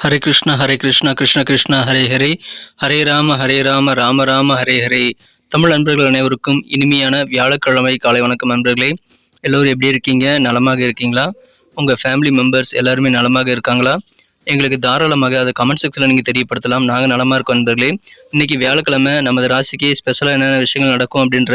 ஹரே கிருஷ்ணா ஹரே கிருஷ்ணா கிருஷ்ண கிருஷ்ண ஹரே ஹரே ஹரே ராம ஹரே ராம ராம ராம ஹரே ஹரே தமிழ் நண்பர்கள் அனைவருக்கும் இனிமையான வியாழக்கிழமை காலை வணக்கம் நண்பர்களே. எல்லோரும் எப்படி இருக்கீங்க? நலமாக இருக்கீங்களா? உங்கள் ஃபேமிலி மெம்பர்ஸ் எல்லாருமே நலமாக இருக்காங்களா? எங்களுக்கு தாராளமாக அதை கமெண்ட் செக்ஷனில் நீங்கள் தெரியப்படுத்தலாம். நாங்கள் நலமாக இருக்கோம் நண்பர்களே. இன்னைக்கு வியாழக்கிழமை நமது ராசிக்கு ஸ்பெஷலாக என்னென்ன விஷயங்கள் நடக்கும் அப்படின்ற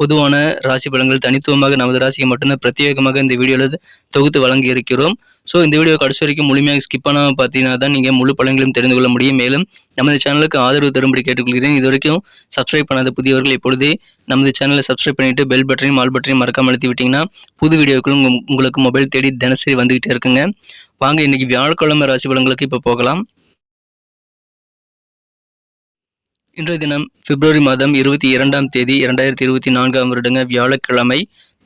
பொதுவான ராசி பலன்கள் தனித்துவமாக நமது ராசிக்கு மட்டும்தான் பிரத்யேகமாக இந்த வீடியோவில் தொகுத்து வழங்கி இருக்கிறோம் ஸோ இந்த வீடியோ கடைசி வரைக்கும் முழுமையாக ஸ்கிப் பண்ணாமல் பார்த்தீங்கன்னா தான் நீங்கள் முழு பலன்களையும் தெரிந்து கொள்ள முடியும். மேலும் நமது சேனலுக்கு ஆதரவு தரும்படி கேட்டுக்கொள்கிறேன். இது வரைக்கும் சப்ஸ்கிரைப் பண்ணாத புதியவர்கள் இப்பொழுதே நமது சேனலை சப்ஸ்கிரைப் பண்ணிவிட்டு பெல் பட்டனையும் ஆல் பட்டனையும் மறக்காமல் அழுத்தி விட்டிங்கன்னா புது வீடியோக்களும் உங்களுக்கு மொபைல் தேடி தினசரி வந்துகிட்டே இருக்குங்க. வாங்க இன்னைக்கு வியாழக்கிழமை ராசி பலங்களுக்கு இப்போ போகலாம். இன்றைய தினம் பிப்ரவரி மாதம் இருபத்தி இரண்டாம் தேதி இரண்டாயிரத்தி இருபத்தி நான்காம் வருடங்க வியாழக்கிழமை.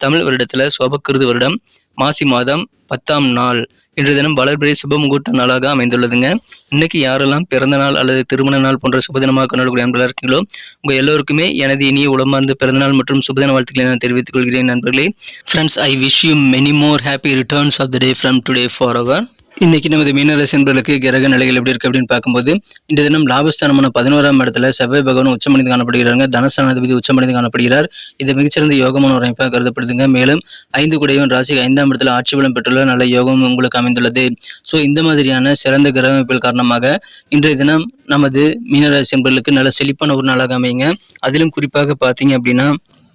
தமிழ் வருடத்தில் சோபக்கிருது வருடம் மாசி மாதம் பத்தாம் நாள். இன்று தினம் வளர்பிறை சுப முகூர்த்த நாளாக அமைந்துள்ளதுங்க. இன்னைக்கு யாரெல்லாம் பிறந்த நாள் அல்லது திருமண நாள் போன்ற சுபதினமாக கொண்டாடக்கூடிய நண்பர்களாக இருக்கீங்களோ உங்க எல்லோருக்குமே எனது இனிய உளமார்ந்த பிறந்தநாள் மற்றும் சுபதின வாழ்த்துக்களை நான் தெரிவித்துக் கொள்கிறேன் நண்பர்களே. Friends I wish you many more happy returns of the day from today for our இன்னைக்கு நமது மீனராசி என்பதற்கு கிரக நிலைகள் எப்படி இருக்கு அப்படின்னு பார்க்கும்போது இந்த தினம் லாபஸ்தானமான பதினோராம் இடத்துல செவ்வாய் பகவான் உச்சமடைந்து காணப்படுகிறாங்க தனஸ்தானாதிபதி உச்சமடைந்து காணப்படுகிறார். இது மிகச்சிறந்த யோகமான ஒரு அமைப்பாக கருதப்படுதுங்க. மேலும் ஐந்து குடையும் ராசிக்கு ஐந்தாம் இடத்துல ஆட்சி பலம் பெற்றுள்ள நல்ல யோகம் உங்களுக்கு அமைந்துள்ளது. ஸோ இந்த மாதிரியான சிறந்த கிரக அமைப்புகள் காரணமாக இன்றைய தினம் நமது மீனராசி என்பர்களுக்கு நல்ல செழிப்பான ஒரு நாளாக அமையுங்க. அதிலும் குறிப்பாக பார்த்தீங்க அப்படின்னா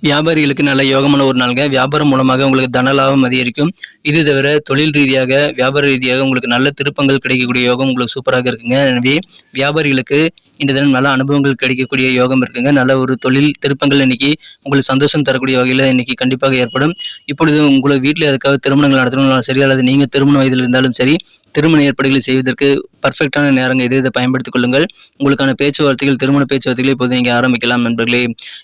வியாபாரிகளுக்கு நல்ல யோகமான ஒரு நாளுங்க. வியாபாரம் மூலமாக உங்களுக்கு தன லாபம் அதிகரிக்கும். இது தவிர தொழில் ரீதியாக வியாபார ரீதியாக உங்களுக்கு நல்ல திருப்பங்கள் கிடைக்கக்கூடிய யோகம் உங்களுக்கு சூப்பராக இருக்குங்க. எனவே வியாபாரிகளுக்கு இந்த தினம் நல்ல அனுபவங்கள் கிடைக்கக்கூடிய யோகம் இருக்குங்க. நல்ல ஒரு தொழில் திருப்பங்கள் இன்னைக்கு உங்களுக்கு சந்தோஷம் தரக்கூடிய வகையில் இன்னைக்கு கண்டிப்பாக ஏற்படும். இப்பொழுது உங்களை வீட்டில் எதுக்காக திருமணங்கள் நடத்தணும் சரி அல்லது நீங்க திருமண வயதில் இருந்தாலும் சரி திருமண ஏற்பாடுகளை செய்வதற்கு பர்ஃபெக்டான நேரங்கள் எது இதை பயன்படுத்திக் கொள்ளுங்கள். உங்களுக்கான பேச்சுவார்த்தைகள் திருமண பேச்சுவார்த்தைகளை இப்போது நீங்கள் ஆரம்பிக்கலாம் நண்பர்களே.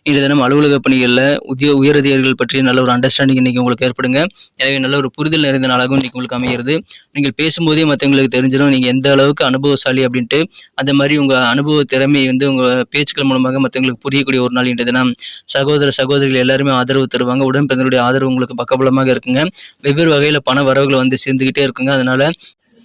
இன்றைய தினம் அலுவலக பணிகளில் உத்திய உயரதிகாரிகள் பற்றிய நல்ல ஒரு அண்டர்ஸ்டாண்டிங் இன்னைக்கு உங்களுக்கு ஏற்படுங்க. எனவே நல்ல ஒரு புரிதல் நிறைந்த நாளாகவும் இன்னைக்கு உங்களுக்கு அமைகிறது. நீங்கள் பேசும்போதே மற்றவங்களுக்கு தெரிஞ்சிடும் நீங்கள் எந்த அளவுக்கு அனுபவசாலி அப்படின்ட்டு. அந்த மாதிரி உங்கள் அனுபவ திறமை வந்து உங்கள் பேச்சுக்கள் மூலமாக மற்றவங்களுக்கு புரியக்கூடிய ஒரு நாள் இன்றைய தினம். சகோதர சகோதரிகள் எல்லாருமே ஆதரவு தருவாங்க. உடன்பிறந்தருடைய ஆதரவு உங்களுக்கு பக்கபலமாக இருக்குங்க. வெவ்வேறு வகையில் பண வரவுகள் வந்து சேர்ந்துக்கிட்டே இருக்குங்க. அதனால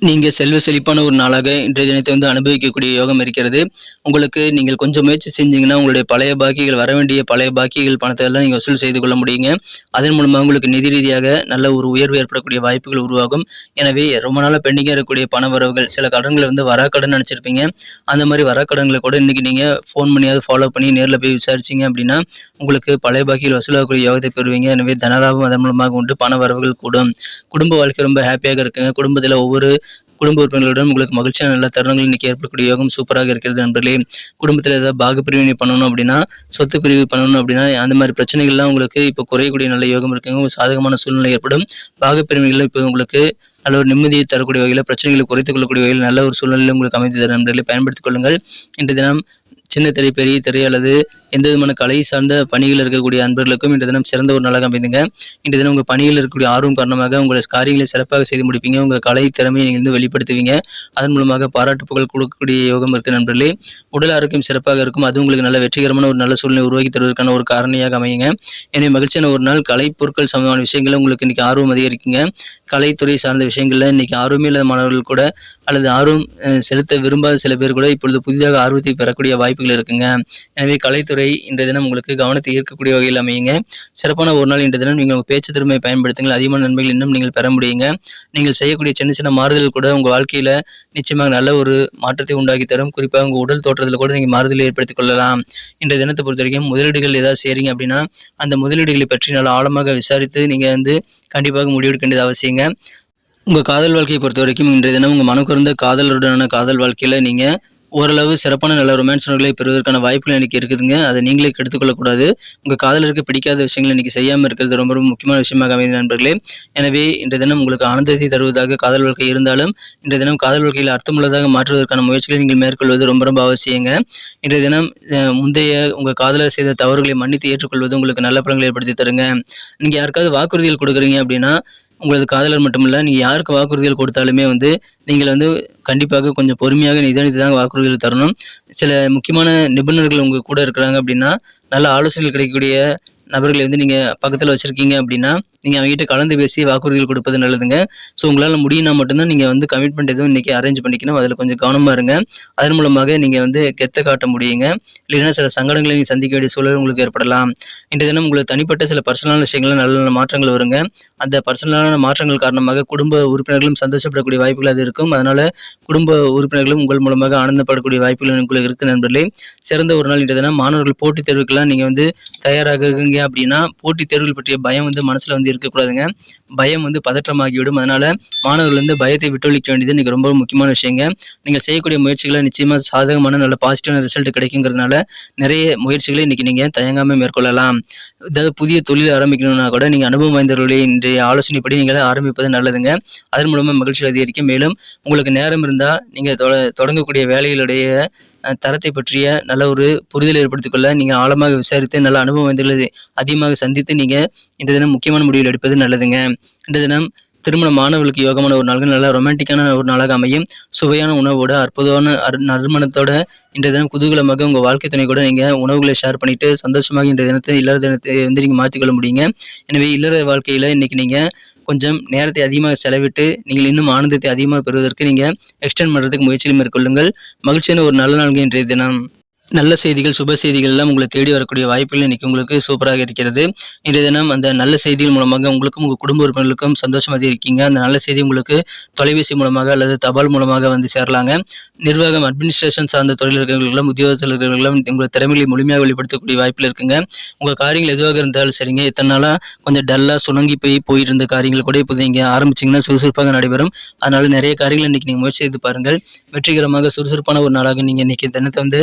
நீங்கள் செல்வ செழிப்பான ஒரு நாளாக இன்றைய தினத்தை வந்து அனுபவிக்கக்கூடிய யோகம் இருக்கிறது. உங்களுக்கு நீங்கள் கொஞ்சம் முயற்சி செஞ்சீங்கன்னா உங்களுடைய பழைய பாக்கிகள் வர வேண்டிய பழைய பாக்கிகள் பணத்தை எல்லாம் நீங்கள் வசூல் செய்து கொள்ள முடியுங்க. அதன் மூலமாக உங்களுக்கு நிதி ரீதியாக நல்ல ஒரு உயர்வு ஏற்படக்கூடிய வாய்ப்புகள் உருவாகும். எனவே ரொம்ப நாளாக பெண்டிங்காக இருக்கக்கூடிய பண வரவுகள் சில கடன்களை வந்து வராக்கடன் கடன் நினச்சிருப்பீங்க. அந்த மாதிரி வர கடன்களை கூட இன்றைக்கி நீங்கள் ஃபோன் பண்ணியாவது ஃபாலோ பண்ணி நேரில் போய் விசாரிச்சிங்க அப்படின்னா உங்களுக்கு பழைய பாக்கிகள் வசூலாகக்கூடிய யோகத்தை பெறுவீங்க. எனவே தனலாபம் அதன் மூலமாக உண்டு பண வரவுகள் கூடும். குடும்ப வாழ்க்கை ரொம்ப ஹாப்பியாக இருக்குங்க. குடும்பத்தில் ஒவ்வொரு குடும்ப உறுப்பினர்களுடன் உங்களுக்கு மகிழ்ச்சியான நல்ல தருணங்கள் இன்னைக்கு ஏற்படக்கூடிய யோகம் சூப்பராக இருக்கிறது நண்பர்களே. குடும்பத்தில் ஏதாவது பாக பிரிவினை பண்ணணும் அப்படின்னா சொத்து பிரிவு பண்ணணும் அப்படின்னா அந்த மாதிரி பிரச்சனைகள்லாம் உங்களுக்கு இப்போ குறையக்கூடிய நல்ல யோகம் இருக்குங்க. ஒரு சாதகமான சூழ்நிலை ஏற்படும். பாக பிரிவினைகள் இப்போ உங்களுக்கு நல்ல ஒரு நிம்மதியை தரக்கூடிய வகையில் பிரச்சனைகளை குறைத்துக் கொள்ளக்கூடிய வகையில் நல்ல ஒரு சூழ்நிலை உங்களுக்கு அமைத்து தரும் நண்பர்களை பயன்படுத்திக் கொள்ளுங்கள். இன்றைய தினம் சின்ன திரை பெரிய திரை அல்லது எந்த விதமான கலை சார்ந்த பணியில் இருக்கக்கூடிய அன்பர்களுக்கும் இன்றைய தினம் சிறந்த ஒரு நாளாக அமைந்துங்க. இன்றைய தினம் உங்கள் பணியில் இருக்கக்கூடிய ஆர்வம் காரணமாக உங்கள் காரியங்களை சிறப்பாக செய்து முடிப்பீங்க. உங்கள் கலை திறமையை நீங்கள் வந்து வெளிப்படுத்துவீங்க. அதன் மூலமாக பாராட்டு புகழ் கொடுக்கக்கூடிய யோகம் இருக்குது நண்பர்களே. உடல் ஆரோக்கியம் சிறப்பாக இருக்கும். அது உங்களுக்கு நல்ல வெற்றிகரமான ஒரு நல்ல சூழ்நிலை உருவாக்கி தருவதற்கான ஒரு காரணியாக அமையுங்க. எனவே மகிழ்ச்சியான ஒரு நாள். கலை பொருட்கள் சம்பந்தமான விஷயங்களை உங்களுக்கு இன்றைக்கி ஆர்வம் அதிகரிக்குங்க. கலைத்துறை சார்ந்த விஷயங்களில் இன்றைக்கி ஆர்வமே இல்லாத மாணவர்கள் கூட அல்லது ஆர்வம் செலுத்த விரும்பாத சில பேர் கூட இப்பொழுது புதிதாக ஆர்வத்தை பெறக்கூடிய வாய்ப்பு வாய்ப்புகள் இருக்குங்க. எனவே கலைத்துறை இன்றைய தினம் உங்களுக்கு கவனத்தை ஈர்க்கக்கூடிய வகையில் அமையுங்க. சிறப்பான ஒரு நாள் இன்றைய தினம் நீங்கள் உங்கள் பேச்சு திறமையை பயன்படுத்துங்கள். அதிகமான நன்மைகள் இன்னும் நீங்கள் பெற முடியுங்க. நீங்கள் செய்யக்கூடிய சின்ன சின்ன மாறுதல் கூட உங்கள் வாழ்க்கையில் நிச்சயமாக நல்ல ஒரு மாற்றத்தை உண்டாக்கி தரும். குறிப்பாக உங்கள் உடல் தோற்றத்தில் கூட நீங்கள் மாறுதலை ஏற்படுத்திக் கொள்ளலாம். இன்றைய தினத்தை பொறுத்த வரைக்கும் முதலீடுகள் ஏதாவது செய்கிறீங்க அப்படின்னா அந்த முதலீடுகளை பற்றி நல்லா ஆழமாக விசாரித்து நீங்கள் வந்து கண்டிப்பாக முடிவெடுக்க வேண்டியது அவசியங்க. உங்கள் காதல் வாழ்க்கையை பொறுத்த வரைக்கும் இன்றைய தினம் உங்கள் மனக்குறந்த காதலருடனான காதல் வாழ்க்கையில் நீங்கள் ஓரளவு சிறப்பான நல்ல ரொமான்ஸ் பெறுவதற்கான வாய்ப்புகள் இன்னைக்கு இருக்குதுங்க. அதை நீங்களே கெடுத்துக்கொள்ளக்கூடாது. உங்கள் காதலருக்கு பிடிக்காத விஷயங்களை இன்றைக்கி செய்யாமல் இருக்கிறது ரொம்ப ரொம்ப முக்கியமான விஷயமாக அமைந்த நண்பர்களே. எனவே இன்றைய தினம் உங்களுக்கு ஆனந்தத்தை தருவதாக காதல் வாழ்க்கை இருந்தாலும் இன்றைய தினம் காதல் வாழ்க்கையில் அர்த்தமுள்ளதாக மாற்றுவதற்கான முயற்சிகளை நீங்கள் மேற்கொள்வது ரொம்ப ரொம்ப அவசியங்க. இன்றைய தினம் முந்தைய உங்கள் காதலர் செய்த தவறுகளை மன்னித்து ஏற்றுக்கொள்வது உங்களுக்கு நல்ல பலன்களை ஏற்படுத்தி தருங்க. நீங்கள் யாருக்காவது வாக்குறுதிகள் கொடுக்குறீங்க அப்படின்னா உங்களது காதலர் மட்டுமல்ல நீங்கள் யாருக்கு வாக்குறுதிகள் கொடுத்தாலுமே வந்து நீங்கள் வந்து கண்டிப்பாக கொஞ்சம் பொறுமையாக நிதானித்து தான் வாக்குறுதிகள் தரணும். சில முக்கியமான நிபுணர்கள் உங்கள் கூட இருக்கிறாங்க அப்படின்னா நல்ல ஆலோசனைகள் கிடைக்கக்கூடிய நபர்களை வந்து நீங்கள் பக்கத்தில் வச்சுருக்கீங்க அப்படின்னா நீங்கள் அவங்ககிட்ட கலந்து பேசி வாக்குறுதிகள் கொடுப்பது நல்லதுங்க. ஸோ உங்களால் முடியும்னா மட்டும்தான் நீங்கள் வந்து கமிட்மெண்ட் எதுவும் இன்றைக்கி அரேஞ்ச் பண்ணிக்கணும். அதில் கொஞ்சம் கவனமாக இருங்க. அதன் மூலமாக நீங்கள் வந்து கெத்த காட்ட முடியுங்க. இல்லைன்னா சில சங்கடங்களை நீங்கள் சந்திக்க வேண்டிய சூழல் உங்களுக்கு ஏற்படலாம். இன்றைய தினம் உங்களுக்கு தனிப்பட்ட சில பர்சனலான விஷயங்கள் நல்ல நல்ல மாற்றங்கள் வருங்க. அந்த பர்சனலான மாற்றங்கள் காரணமாக குடும்ப உறுப்பினர்களும் சந்தோஷப்படக்கூடிய வாய்ப்புகள் அது இருக்கும். அதனால் குடும்ப உறுப்பினர்களும் உங்கள் மூலமாக ஆனந்தப்படக்கூடிய வாய்ப்புகள் உங்களுக்கு இருக்குது நண்பர்களே. சிறந்த ஒரு நாள் இன்றைய தினம். மாணவர்கள் போட்டித் தேர்வுக்கெல்லாம் நீங்கள் வந்து தயாராக இருக்கீங்க அப்படின்னா போட்டித் தேர்வுகள் பற்றிய பயம் வந்து மனசில் வந்து இருக்கக்கூடாதுங்க. பயம் வந்து பதற்றமாகிவிடும். அதனால் மாணவர்கள் வந்து பயத்தை விட்டொழிக்க வேண்டியது இன்றைக்கி ரொம்ப முக்கியமான விஷயங்க. நீங்கள் செய்யக்கூடிய முயற்சிகளை நிச்சயமாக சாதகமான நல்ல பாசிட்டிவான ரிசல்ட் கிடைக்குங்கிறதுனால நிறைய முயற்சிகளை இன்றைக்கி நீங்கள் தயங்காமல் மேற்கொள்ளலாம். ஏதாவது புதிய தொழில் ஆரம்பிக்கணும்னா கூட நீங்கள் அனுபவம் வாய்ந்தவர்களுடைய இன்றைய ஆலோசனைப்படி நீங்கள் ஆரம்பிப்பது நல்லதுங்க. அதன் மூலமாக மகிழ்ச்சி அதிகரிக்கும். மேலும் உங்களுக்கு நேரம் இருந்தால் நீங்கள் தொட தொடங்கக்கூடிய வேலைகளுடைய தரத்தை பற்றிய நல்ல ஒரு புரிதல் ஏற்படுத்திக் கொள்ள நீங்கள் ஆழமாக விசாரித்து நல்ல அனுபவம் வந்துள்ளது அதிகமாக சந்தித்து நீங்கள் இந்த தினம் முக்கியமான முடிவுகள் எடுப்பது நல்லதுங்க. இந்த தினம் திருமணமானவர்களுக்கு யோகமான ஒரு நாள்கள் நல்ல ரொமான்டிக்கான ஒரு நாளாக அமையும். சுவையான உணவோட அற்புதமான அரு- நறுமணத்தோட இன்றைய தினம் குதூகலமாக உங்கள் வாழ்க்கை துணை கூட நீங்கள் உணவுகளை ஷேர் பண்ணிவிட்டு சந்தோஷமாக இன்றைய தினத்தை இல்லற தினத்தை வந்து நீங்கள் மாற்றிக்கொள்ள முடியுங்க. எனவே இல்லற வாழ்க்கையில் இன்னைக்கு நீங்கள் கொஞ்சம் நேரத்தை அதிகமாக செலவிட்டு நீங்கள் இன்னும் ஆனந்தத்தை அதிகமாக பெறுவதற்கு நீங்கள் எக்ஸ்டெண்ட் பண்ணுறதுக்கு முயற்சியில் மேற்கொள்ளுங்கள். மகிழ்ச்சியான ஒரு நல்ல நாள்கள் இன்றைய தினம். நல்ல செய்திகள் சுப செய்திகள் எல்லாம் உங்களை தேடி வரக்கூடிய வாய்ப்புகள் இன்னைக்கு உங்களுக்கு சூப்பராக இருக்கிறது. இன்றைய தினம் அந்த நல்ல செய்திகள் மூலமாக உங்களுக்கும் உங்கள் குடும்ப உறுப்பினர்களுக்கும் சந்தோஷமாக இருக்கீங்க. அந்த நல்ல செய்தி உங்களுக்கு தொலைபேசி மூலமாக அல்லது தபால் மூலமாக வந்து சேரலாங்க. நிர்வாகம் அட்மினிஸ்ட்ரேஷன் சார்ந்த தொழில் இருக்கிறவர்களும் உத்தியோகத்தில் இருக்கிறவர்களும் உங்கள் திறமைகளை முழுமையாக வெளிப்படுத்தக்கூடிய வாய்ப்பில் இருக்குங்க. உங்கள் காரியங்கள் எதுவாக இருந்தாலும் சரிங்க. இத்தனை நாளாக கொஞ்சம் டல்லாக சுணங்கி போய் போயிட்டு இருந்த காரியங்கள் கூட இப்போ நீங்கள் ஆரம்பிச்சிங்கன்னா சுறுசுறுப்பாக நடைபெறும். அதனால நிறைய காரியங்கள் இன்னைக்கு நீங்கள் முயற்சி செய்து பாருங்கள். வெற்றிகரமாக சுறுசுறுப்பான ஒரு நாளாக நீங்கள் இன்னைக்கு தினத்தை வந்து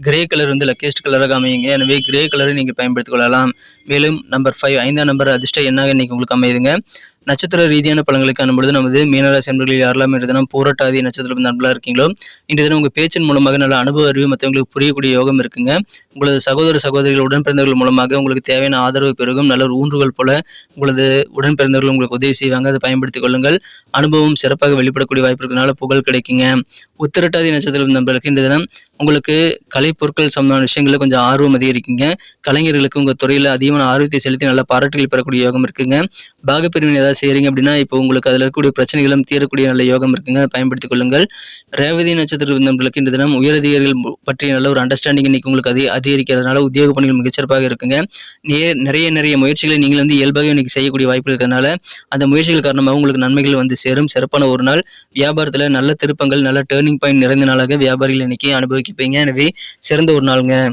கிரே கலர் வந்து லக்கேஸ்ட் கலராக அமையுங்க எனவே கிரே கலரை நீங்கள் பயன்படுத்திக் கொள்ளலாம். மேலும் நம்பர் ஃபைவ் ஐந்தாம் நம்பர் அதிர்ஷ்ட எண்ணாக இன்னைக்கு உங்களுக்கு அமையுதுங்க. நட்சத்திர ரீதியான பலன்களை காணும்பொழுது நமது மீனராசி என்பர்களில் யாரெல்லாம் இன்று தினம் பூரட்டாதி நட்சத்திரம் நண்பர்களாக இருக்கீங்களோ இன்று தினம் உங்கள் பேச்சின் மூலமாக நல்ல அனுபவ அறிவு மற்றவங்களுக்கு புரியக்கூடிய யோகம் இருக்குங்க. உங்களது சகோதர சகோதரிகள் உடன் பிறந்தவர்கள் மூலமாக உங்களுக்கு தேவையான ஆதரவு பெருகும். நல்ல ஒரு ஊன்றுகள் போல உங்களது உடன் பிறந்தவர்கள் உங்களுக்கு உதவி செய்வாங்க. அதை பயன்படுத்திக் கொள்ளுங்கள். அனுபவம் சிறப்பாக வெளிப்படக்கூடிய வாய்ப்பு இருக்கிறதுனால புகழ் கிடைக்குங்க. உத்திரட்டாதி நட்சத்திரம் நண்பர்களுக்கு இன்று தினம் உங்களுக்கு கலைப்பொருட்கள் சம்பந்தமான விஷயங்களில் கொஞ்சம் ஆர்வம் அதிகரிக்குங்க. கலைஞர்களுக்கு உங்கள் துறையில் அதிகமான ஆர்வத்தை செலுத்தி நல்ல பாராட்டுகள் பெறக்கூடிய யோகம் இருக்குங்க. பாகப்பிரிவின் ஏதாவது செய்கிறீங்க அப்படின்னா இப்போ உங்களுக்கு அதில் இருக்கக்கூடிய பிரச்சனைகளும் தீரக்கூடிய நல்ல யோகம் இருக்குங்க. பயன்படுத்திக் கொள்ளுங்கள். ரேவதி நட்சத்திரம் நண்பர்களுக்கு இந்த தினம் உயரதிகாரிகள் பற்றிய நல்ல ஒரு அண்டர்ஸ்டாண்டிங் இன்னைக்கு உங்களுக்கு அதிக அதிகரிக்கிறதுனால உத்தியோக பணிகள் மிகச்சிறப்பாக இருக்குங்க. நே- நிறைய நிறைய முயற்சிகளை நீங்கள் வந்து இயல்பாக இன்னைக்கு செய்யக்கூடிய வாய்ப்பு இருக்கிறதுனால அந்த முயற்சிகள் காரணமாக உங்களுக்கு நன்மைகள் வந்து சேரும். சிறப்பான ஒரு நாள். வியாபாரத்தில் நல்ல திருப்பங்கள் நல்ல டேர்னிங் பாயிண்ட் நிறைந்த நாளாக வியாபாரிகள் இன்னைக்கு அனுபவிக்கப்பீங்க. எனவே சிறந்த ஒரு நாளுங்க.